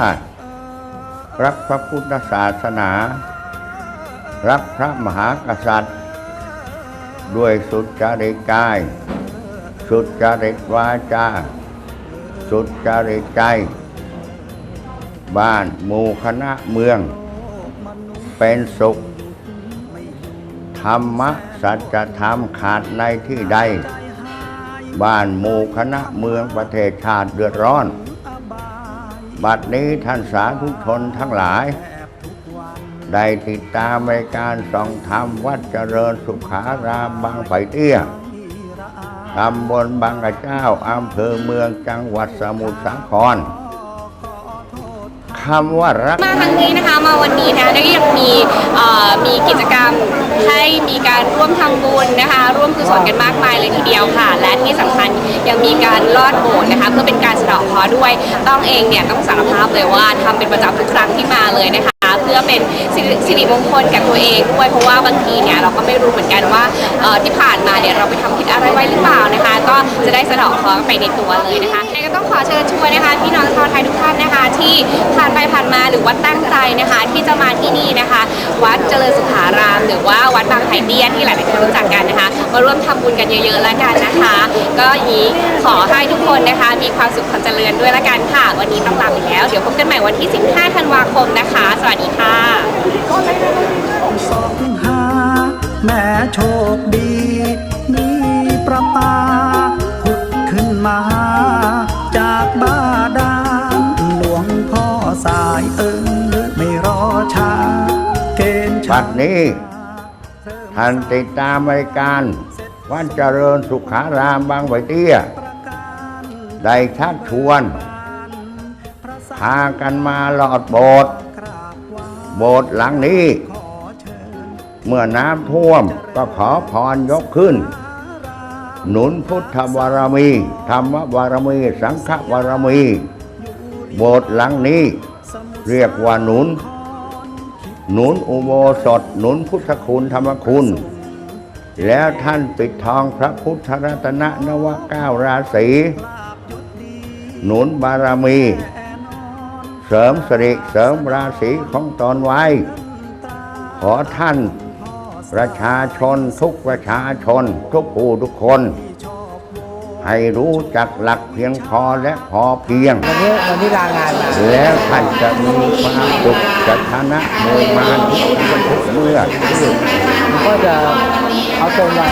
าติ รักพระพุทธศาสนา รักพระมหากษัตริย์ ด้วยสุดจริตกาย สุดจริตวาจา สุดจริตใจ บ้านหมู่คณะเมือง เป็นสุข ธรรมะสัจธรรมขาดในที่ใดบ้านหมู่คณะเมืองประเทศชาติเดือดร้อน บัดนี้ท่านสาธุชนทั้งหลาย ได้ติดตามรายการส่องธรรมวัดเจริญสุขารามบางไผ่เตี้ยตำบลบางกระเจ้าอำเภอเมืองจังหวัดสมุทรสาคร คำว่ารัก มาครั้งนี้นะคะมาวันนี้นะได้ยังมีเอ่อมีกิจกรรมให้มีการร่วมทำบุญนะคะ ร่วมกุศลกันมากมายเลยทีเดียวค่ะ และที่สำคัญยังมีการลอดโบสถ์นะคะเพื่อเป็นการสะเดาะเคราะห์ด้วย ต้องเองเนี่ยต้องสารภาพเลยว่าทำเป็นประจำทุกครั้งที่มาเลยนะคะ เพื่อเป็นสิริมงคลกับตัวเองด้วยเพราะว่าบางทีเนี่ยเราก็ไม่รู้เหมือนกันว่าที่ผ่านมาเนี่ยเราไปทำผิดอะไรไว้หรือเปล่านะคะ ก็จะได้สะเดาะเคราะห์ไปในตัวเลยนะคะก็ต้องขอเชิญชวนนะคะพี่น้องชาวไทยทุกท่านนะคะ ที่ผ่านไปผ่านมาหรือว่าตั้งใจนะคะ ที่จะมาที่นี่นะคะ วัดเจริญสุขาราม หรือว่าวัดบางไผ่เตี้ยที่หลายๆคนรู้จักกันนะคะมาร่วมทำบุญกันเยอะๆแล้วกันนะคะ ก็อย่างนี้ขอให้ทุกคนนะคะ มีความสุขความเจริญด้วยละกันค่ะ วันนี้ต้องลาไปแล้ว เดี๋ยวพบกันใหม่วันที่ 15 ธันวาคมนะคะ สวัสดีค่ะสองหาแม่โชคดีมีประปาผุดขึ้นมา จากบาดาลหลวงพ่อสายเอิงไม่รอช้าเกณฑ์บัดนี้ท่านติดตามรายการ วัดเจริญสุขารามบางไผ่เตี้ย ได้ชักชวน พากันมาหลอดโบสถ์โบสถ์หลังนี้ เมื่อน้ำท่วมก็ขอพรยกขึ้น หนุนพุทธบารมี ธรรมบารมี สังฆบารมี โบสถ์หลังนี้ เรียกว่าหนุน หนุนอุโบสถ หนุนพุทธคุณธรรมคุณ แล้วท่านปิดทองพระพุทธรัตนนวเก้าราศีหนุนบารมี เสริมสิริเสริมราศีของตนไว้ ขอท่านประชาชนทุกประชาชนทุกผู้ทุกคน ให้รู้จักหลักเพียงพอและพอเพียง วันนี้วันนี้ลางานมาแล้วท่านจะมีความสุขจะชนะโมมานทุกทุกเมื่อ ก็จะเอาตรงวัน